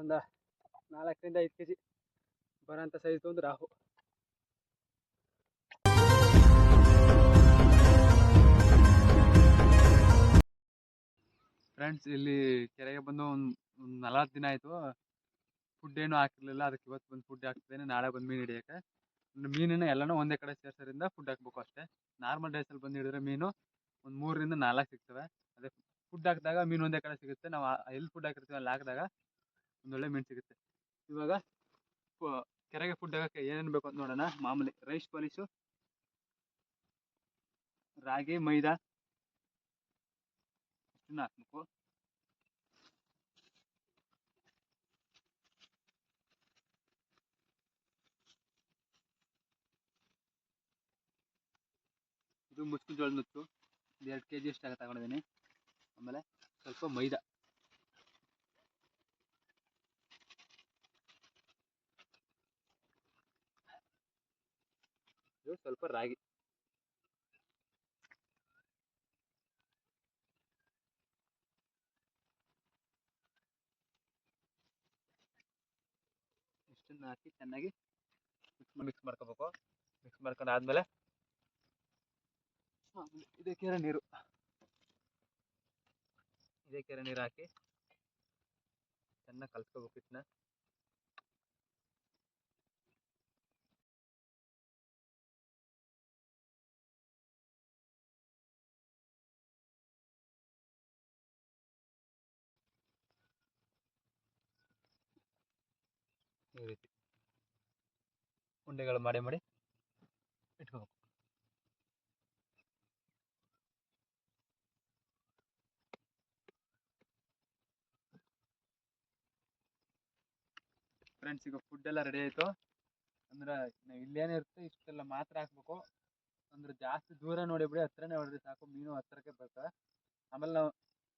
ಒಂದು ನಾಲ್ಕರಿಂದ ಐದು ಕೆ ಜಿ ಬರೋಂಥ ಸೈಜ್ ಒಂದು ರಾಹು. ಫ್ರೆಂಡ್ಸ್ ಇಲ್ಲಿ ಕೆರೆಗೆ ಬಂದು ಒಂದು ಒಂದು ನಲವತ್ತು ದಿನ ಆಯಿತು. ಫುಡ್ ಏನು ಹಾಕಿರಲಿಲ್ಲ. ಅದಕ್ಕೆ ಇವತ್ತು ಬಂದು ಫುಡ್ ಹಾಕ್ತಿದ್ದೇನೆ. ನಾಳೆ ಬಂದು ಮೀನು ಹಿಡಿಯೋಕ್ಕೆ. ಮೀನನ್ನು ಎಲ್ಲನೂ ಒಂದೇ ಕಡೆ ಸೇರಿಸೋದ್ರಿಂದ ಫುಡ್ ಹಾಕ್ಬೇಕು ಅಷ್ಟೇ. ನಾರ್ಮಲ್ ಡೇಸಲ್ಲಿ ಬಂದು ಹಿಡಿದ್ರೆ ಮೀನು ಒಂದು ಮೂರರಿಂದ ನಾಲ್ಕು ಸಿಗ್ತವೆ. ಅದೇ ಫುಡ್ ಹಾಕಿದಾಗ ಮೀನು ಒಂದೇ ಕಡೆ ಸಿಗುತ್ತೆ. ನಾವು ಎಲ್ಲಿ ಫುಡ್ ಹಾಕಿರ್ತೀವಿ ಅಲ್ಲಿ ಹಾಕಿದಾಗ ಒಂದೊಳ್ಳೆ ಮೀನು ಸಿಗುತ್ತೆ. ಇವಾಗ ಕೆರೆಗೆ ಫುಡ್ ಹಾಕಕ್ಕೆ ಏನೇನು ಬೇಕು ಅಂತ ನೋಡೋಣ. ಮಾಮೂಲಿ ರೈಸ್ ಪಾಲಿಶು ರಾಗಿ, ಮೈದಾ, ಇಷ್ಟನ್ನ ಹಾಕ್ಬೇಕು. ಇದು ಮುಸ್ಕಿನ ಜೋಳದ ನುಚ್ಚು. ಎರಡು ಕೆ ಜಿ ಅಷ್ಟಾಗ ತಗೊಂಡಿದ್ದೀನಿ. ಆಮೇಲೆ ಸ್ವಲ್ಪ ಮೈದಾ. ಸ್ವಲ್ಪ ರಾಗಿ ಇಷ್ಟನ್ನು ಹಾಕಿ ಚೆನ್ನಾಗಿ ಮಿಕ್ಸ್ ಮಾಡ್ಕೋಬೇಕು. ಮಿಕ್ಸ್ ಮಾಡ್ಕೊಂಡು ಆದಮೇಲೆ ಇದೇ ಕೆರೆ ನೀರು. ಇದೇ ಕೆರೆ ನೀರು ಹಾಕಿ ಚೆನ್ನಾಗಿ ಕಲ್ಸ್ಕೋಬೇಕು ಹಿಟ್ಟನ್ನ. ಈ ರೀತಿ ಉಂಡೆಗಳು ಮಾಡಿ ಮಾಡಿ ಇಟ್ಕೋಬೇಕು. ಫ್ರೆಂಡ್ಸ್ ಈಗ ಫುಡ್ ಎಲ್ಲ ರೆಡಿ ಆಯಿತು. ಅಂದ್ರೆ ನಾವು ಇಲ್ಲೇನೇ ಇರುತ್ತೆ ಇಷ್ಟೆಲ್ಲ ಮಾತ್ರ ಹಾಕ್ಬೇಕು. ಅಂದ್ರೆ ಜಾಸ್ತಿ ದೂರ ನೋಡಿಬಿಡಿ ಹತ್ರನೇ ಹೊಡೆದ್ರೆ ಸಾಕು, ಮೀನು ಹತ್ರಕ್ಕೆ ಬರ್ತವೆ. ಆಮೇಲೆ ನಾವು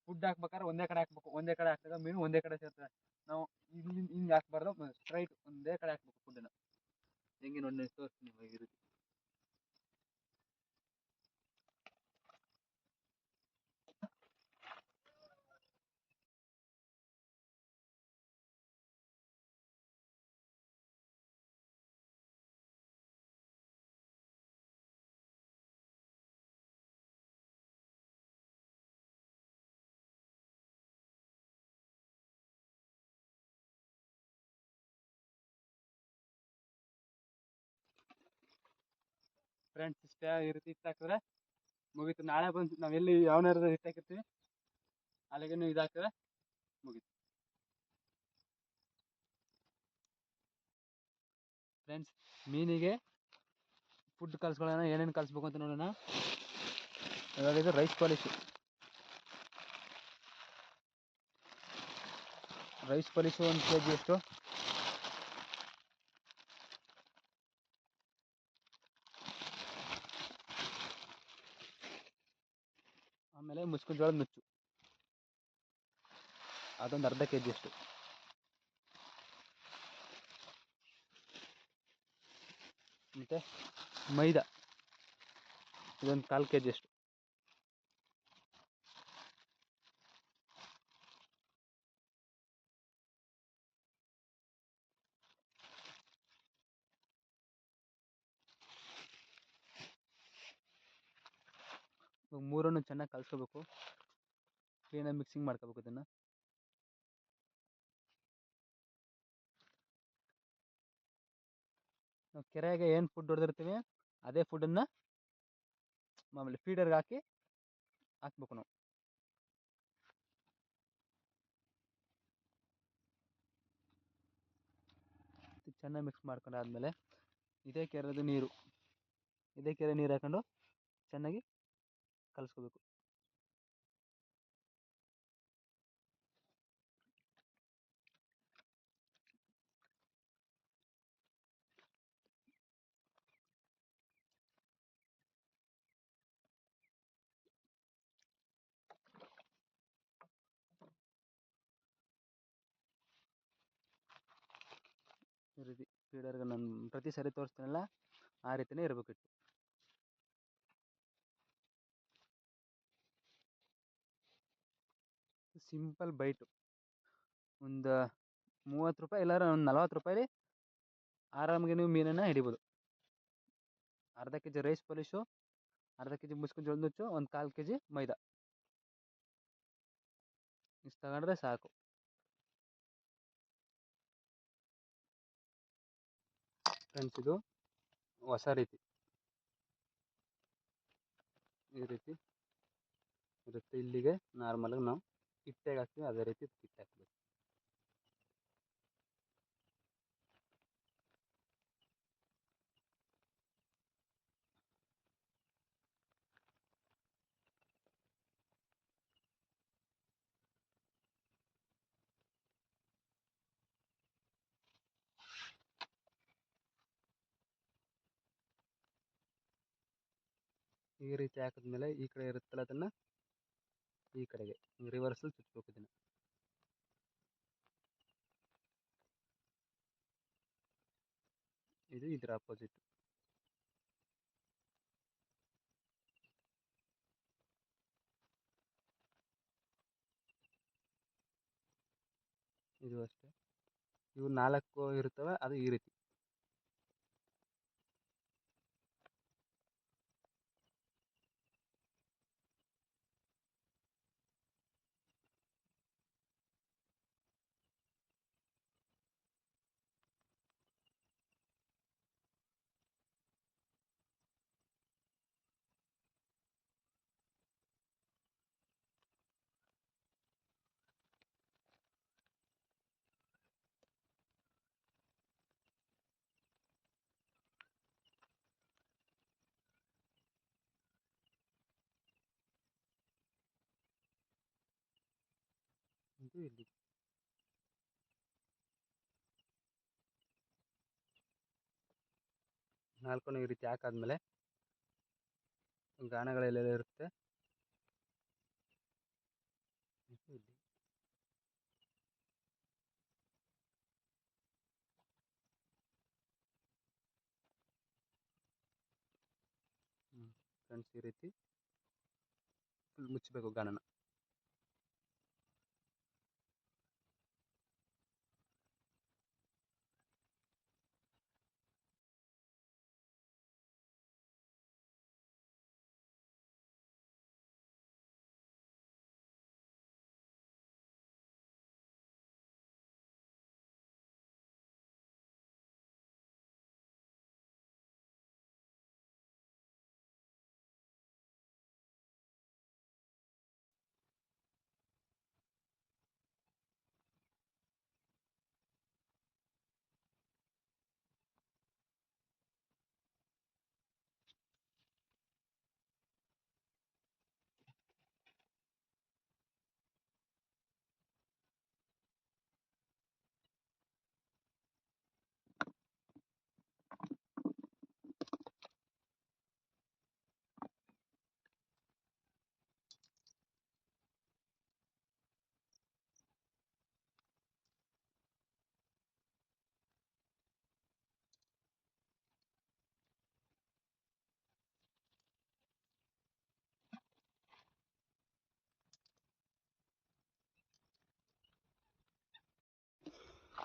ಫುಡ್ ಹಾಕ್ಬೇಕಾದ್ರೆ ಒಂದೇ ಕಡೆ ಹಾಕ್ಬೇಕು. ಒಂದೇ ಕಡೆ ಹಾಕಿದಾಗ ಮೀನು ಒಂದೇ ಕಡೆ ಸೇರ್ತವೆ. ನಾವು ಇಲ್ಲಿ ಹಿಂಗೆ ಹಾಕ್ಬಾರ್ದು ಸ್ಟ್ರೈಟ್ ಒಂದೇ ಕಡೆ ಹಾಕ್ಬೇಕು ಫುಡ್ಡನ್ನು ಹೆಂಗೆ ನೋಡಿ ತೋರಿಸ್ತೀನಿ ನಿಮಗೆ ಈ ರೀತಿ ಫ್ರೆಂಡ್ಸ್ ಸ್ಟೇ ಈ ರೀತಿ ಹಿಟ್ಟು ಹಾಕಿದ್ರೆ ಮುಗೀತು. ನಾಳೆ ಬಂದು ನಾವು ಯಾವ ಯಾವನಾರ ಹಿಟ್ಟು ಹಾಕಿರ್ತೀವಿ. ಅಲ್ಲಿಗೆ ಇದು ಹಾಕಿದ್ರೆ ಮುಗೀತು. ಫ್ರೆಂಡ್ಸ್ ಮೀನಿಗೆ ಫುಡ್ ಕಲ್ಸ್ಕೊಳ್ಳೋಣ, ಏನೇನು ಕಲಿಸ್ಬೇಕು ಅಂತ ನೋಡೋಣ. ಇವಾಗ ಇದು ರೈಸ್ ಪಾಲಿಶು ರೈಸ್ ಪಾಲಿಶು ಒಂದು ಕೆ ಜಿ ಎಷ್ಟು? ಆಮೇಲೆ ಮುಸ್ಕಿನ ಜೋಳದ ನುಚ್ಚು. ಅದೊಂದು ಅರ್ಧ ಕೆ ಜಿ ಅಷ್ಟು. ಮತ್ತು ಮೈದಾ. ಇದೊಂದು ಕಾಲು ಕೆ ಜಿ ಇವಾಗ ಮೂರನ್ನು ಚೆನ್ನಾಗಿ ಕಲಿಸ್ಕೋಬೇಕು. ಕ್ಲೀನಾಗಿ ಮಿಕ್ಸಿಂಗ್ ಮಾಡ್ಕೋಬೇಕು ಇದನ್ನು. ನಾವು ಕೆರೆಗೆ ಏನು ಫುಡ್ ಹೊಡೆದಿರ್ತೀವಿ, ಅದೇ ಫುಡ್ಡನ್ನು ಮಾಮೂಲಿ ಫೀಡರ್ಗೆ ಹಾಕಿ ಹಾಕ್ಬೇಕು ನಾವು. ಚೆನ್ನಾಗಿ ಮಿಕ್ಸ್ ಮಾಡ್ಕೊಂಡಾದ್ಮೇಲೆ, ಇದೇ ಕೆರೆದು ನೀರು, ಇದೇ ಕೆರೆ ನೀರು ಹಾಕೊಂಡು ಚೆನ್ನಾಗಿ ಕಲಿಸ್ಕೋಬೇಕು. ಈ ರೀತಿ ಫೀಡರ್ಗೆ ನಾನು ಪ್ರತಿ ಸರಿ ತೋರಿಸ್ತೀನಲ್ಲ ಆ ರೀತಿನೇ ಇರಬೇಕು ಸಿಂಪಲ್ ಬೈಟು. ಒಂದು ಮೂವತ್ತು ರೂಪಾಯಿ ಇಲ್ಲಾರ ಒಂದು ನಲ್ವತ್ತು ರೂಪಾಯಿ ಆರಾಮಾಗಿ ನೀವು ಮೀನನ್ನು ಹಿಡಿಬೋದು. ಅರ್ಧ ಕೆ ಜಿ ರೈಸ್ ಪಾಲಿಶು ಅರ್ಧ ಕೆ ಜಿ ಮುಸ್ಕಿನ ಜೋಳದ ನುಚ್ಚು, ಒಂದು ಕಾಲು ಕೆ ಜಿ ಮೈದಾ. ಇಷ್ಟು ತಗೊಂಡ್ರೆ ಸಾಕು. ಫ್ರೆಂಡ್ಸ್, ಇದು ಹೊಸ ರೀತಿ. ಈ ರೀತಿ ಇರುತ್ತೆ ಇಲ್ಲಿಗೆ, ನಾರ್ಮಲಾಗಿ ನಾವು ಹಿಟ್ಟೆಗೆ ಹಾಕ್ತೀವಿ ಅದೇ ರೀತಿ ಹಿಟ್ಟು ಹಾಕ್ಬೇಕು ಈ ರೀತಿ ಹಾಕಿದ್ಮೇಲೆ ಈ ಕಡೆ ಇರುತ್ತಲ್ಲ ಅದನ್ನು ಈ ಕಡೆಗೆ ರಿವರ್ಸಲ್ಲಿ ಚುಚ್ಬೇಕು ಇದನ್ನು. ಇದು ಇದರ ಅಪೋಸಿಟ್ ಇದು ಅಷ್ಟೇ. ಇವು ನಾಲ್ಕು ಇರ್ತವೆ, ಅದು ಈ ರೀತಿ. ಇದು ಇಲ್ಲಿ ನಾಲ್ಕು ಈ ರೀತಿ ಹಾಕಾದ್ಮೇಲೆ ಗಾಣಗಳೆಲ್ಲ ಇರುತ್ತೆ. ಫ್ರೆಂಡ್ಸ್ ಈ ರೀತಿ ಫುಲ್ ಮುಚ್ಚಬೇಕು ಗಾಣನ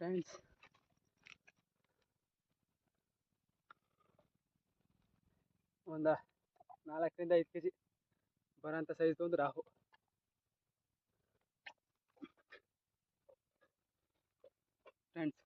ಫ್ರೆಂಡ್ಸ್ ಒಂದು ನಾಲ್ಕರಿಂದ ಐದು ಕೆ ಜಿ ಬರೋಂಥ ಸೈಜ್ ಒಂದು ರಾಹು. ಫ್ರೆಂಡ್ಸ್